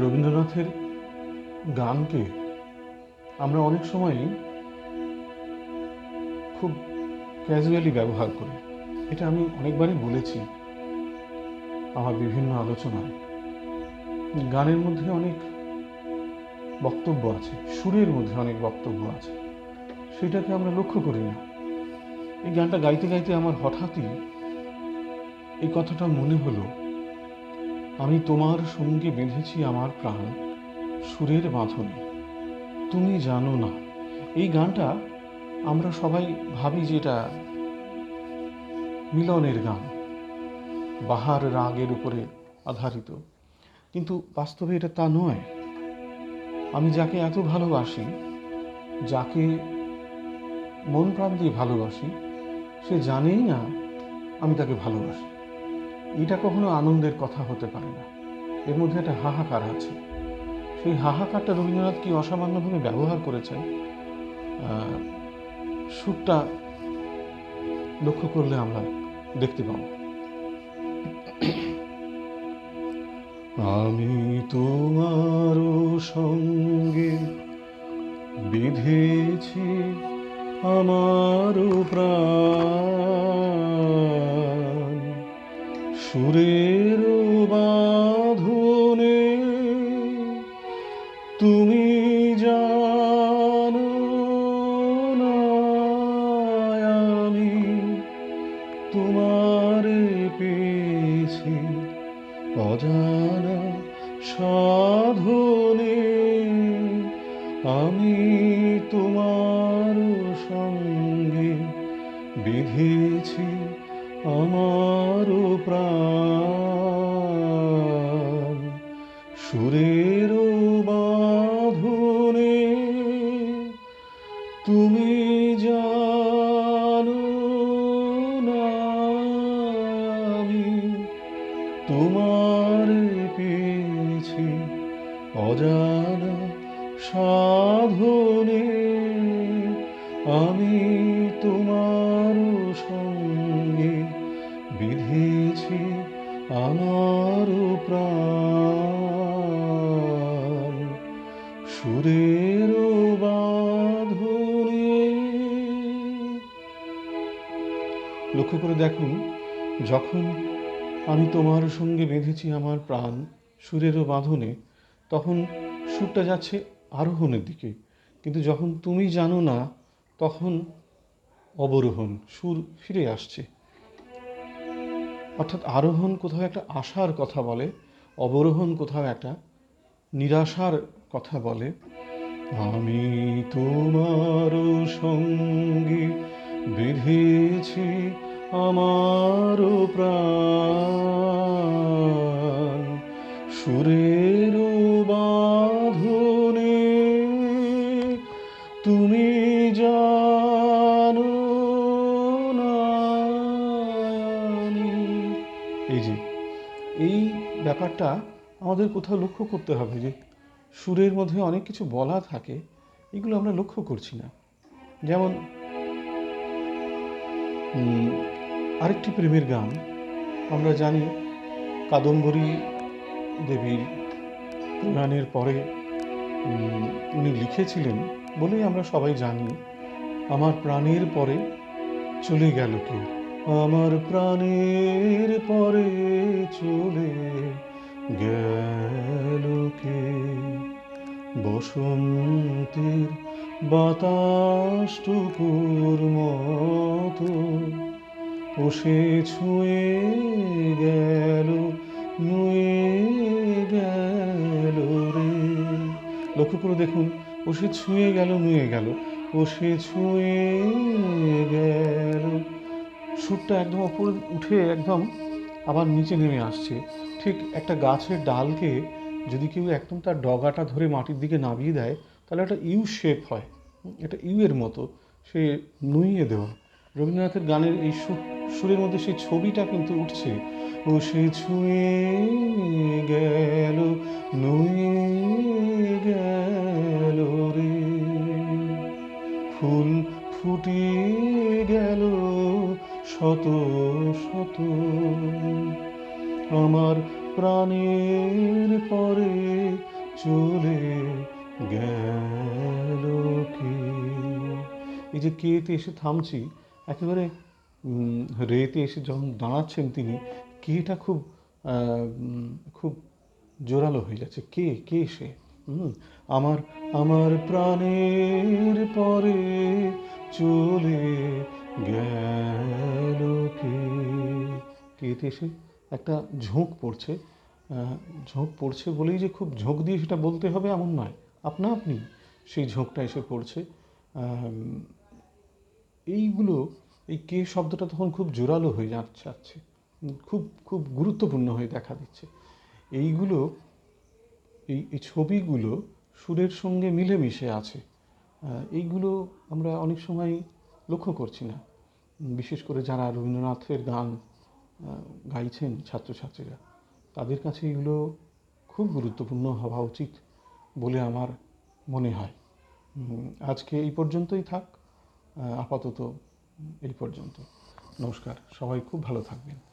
রবীন্দ্রনাথের গানকে আমরা অনেক সময়ই খুব ক্যাজুয়ালি ব্যবহার করি। এটা আমি অনেকবারই বলেছি আমার বিভিন্ন আলোচনায়। গানের মধ্যে অনেক বক্তব্য আছে, সুরের মধ্যে অনেক বক্তব্য আছে। সেটাকে আমরা লক্ষ্য করি না। এই গানটা গাইতে গাইতে আমার হঠাৎই এই কথাটা মনে হলো আমি তোমার সঙ্গে বেঁধেছি আমার প্রাণ, সুরের বাঁধনে। তুমি জানো না। এই গানটা আমরা সবাই ভাবি যে এটা মিলনের গান। বাহার রাগের উপরে আধারিত। কিন্তু বাস্তবে এটা তা নয়। আমি যাকে এত ভালোবাসি, যাকে মন প্রাণ দিয়ে ভালোবাসি, সে জানেই না আমি তাকে ভালোবাসি। এটা কখনো আনন্দের কথা হতে পারে না। এর মধ্যে একটা হাহাকার আছে। সেই হাহাকারটা রবীন্দ্রনাথ কি অসামান্যভাবে ব্যবহার করেছেন? সুরটা লক্ষ্য করলে আমরা দেখতে পাবো। আমি তোমার সঙ্গে বিধেছি আমার প্রাণ। সুরের বাঁধনে তুমি জানো না আমি তোমার পেয়েছি অজানা সাধনে আমি তোমার সঙ্গে বিধেছি আমার প্রাণ। সুরের বাঁধনে তুমি জানো না তোমার পেয়েছি অজানা সাধনে সুরের বাঁধনে। লক্ষ্য করে দেখুন, যখন আমি তোমার সঙ্গে বেঁধেছি আমার প্রাণ সুরেরও বাঁধনে, তখন সুরটা যাচ্ছে আরোহণের দিকে। কিন্তু যখন তুমি জানো না, তখন অবরোহণ, সুর ফিরে আসছে। অর্থাৎ আরোহণ কোথাও একটা আশার কথা বলে, অবরোহণ কোথাও একটা নিরাশার কথা বলে, আমি তোমার সঙ্গে বেঁধেছি আমার প্রাণ। সুরের বাঁধনে তুমি জানো এই যে, এই ব্যাপারটা আমাদের কোথাও লক্ষ্য করতে হবে যে সুরের মধ্যে অনেক কিছু বলা থাকে, এগুলো আমরা লক্ষ্য করছি না। যেমন আরেকটি প্রেমের গান। আমরা জানি কাদম্বরী দেবীর গানের পরে উনি লিখেছিলেন বলেই আমরা সবাই জানি, আমার প্রাণের পরে চলে গেল কে? আমার প্রাণের পরে চলে গেল কে? বসন্তের বাতাসটুকুর মতো ও ছুঁয়ে গেল, নুয়ে গেল রে। লক্ষ্য করে দেখুন ও সে ছুঁয়ে গেল, নুয়ে গেল ও সে ছুঁয়ে গেল। সুরটা একদম ওপরে উঠে একদম আবার নিচে নেমে আসছে। ঠিক একটা গাছের ডালকে যদি কেউ একদম তার ডগাটা ধরে মাটির দিকে নামিয়ে দেয়, তাহলে একটা ইউ শেপ হয়। এটা ইউ এর মতো। সে নুইয়ে দেওয়া। রবীন্দ্রনাথের গানের এই সুর সুরের মধ্যে সেই ছবিটা কিন্তু উঠছে। ও সে ছুঁয়ে গেল গেল রে। ফুল ফুটিয়ে গেল শত শত। আমার প্রাণের পরে চলে গেল কে? এই যে কেতে এসে থামছি, একেবারে রেতে এসে যখন দাঁড়াচ্ছেন তিনি, কেটা খুব খুব জোরালো হয়ে যাচ্ছে। কে কে সে? আমার আমার প্রাণের পরে চলে গেল কে? কেতে এসে একটা ঝোঁক পড়ছে। ঝোঁক পড়ছে বলেই যে খুব ঝোঁক দিয়ে সেটা বলতে হবে এমন নয়। আপনা আপনি সেই ঝোঁকটা এসে পড়ছে। এইগুলো, এই কে শব্দটা তখন খুব জোরালো হয়ে যাচ্ছে। খুব খুব গুরুত্বপূর্ণ হয়ে দেখা দিচ্ছে। এইগুলো, এই এই ছবিগুলো সুরের সঙ্গে মিলেমিশে আছে। এইগুলো আমরা অনেক সময় লক্ষ্য করছি না। বিশেষ করে যারা রবীন্দ্রনাথের গান গাইছেন ছাত্রছাত্রীরা। তাদের কাছে এগুলো খুব গুরুত্বপূর্ণ হওয়া উচিত বলে আমার মনে হয়। আজকে এই পর্যন্তই থাক। আপাতত এই পর্যন্ত। নমস্কার। সবাই খুব ভালো থাকবেন।